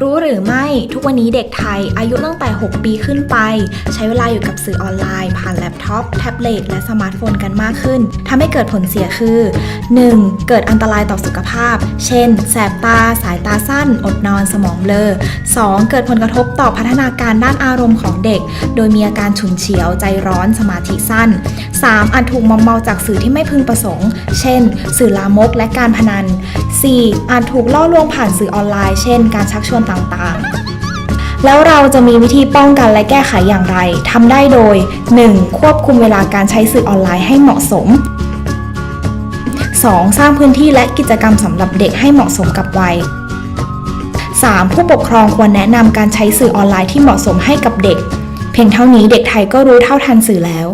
รู้หรือไม่ทุกวันนี้เด็กไทยอายุตั้งแต่ 6 ปีขึ้นไป ใช้เวลาอยู่กับสื่อออนไลน์ ผ่านแล็ปท็อป แท็บเล็ตและสมาร์ทโฟนกันมากขึ้นทำให้เกิดผลเสียคือ 1. เกิดอันตรายต่อสุขภาพ เช่น แสบตา สายตาสั้น อดนอนสมองเบลอ 2. เกิดผลกระทบต่อพัฒนาการด้านอารมณ์ของเด็ก โดยมีอาการฉุนเฉียวใจร้อนสมาธิสั้น 3. อาจถูกมอมเมาจากสื่อที่ไม่พึงประสงค์ เช่น สื่อลามกและการพนัน 4. อาจถูกล่อลวงผ่านสื่อออนไลน์ เช่น การชักชวนต่างๆแล้วเราจะมีวิธีป้องกันและแก้ไขอย่างไร ทำได้โดย 1. ควบคุมเวลาการใช้สื่อออนไลน์ให้เหมาะสม 2. สร้างพื้นที่และกิจกรรมสำหรับเด็กให้เหมาะสมกับวัย 3. ผู้ปกครองควรแนะนำการใช้สื่อออนไลน์ที่เหมาะสมให้กับเด็ก เพียงเท่านี้เด็กไทยก็รู้เท่าทันสื่อแล้ว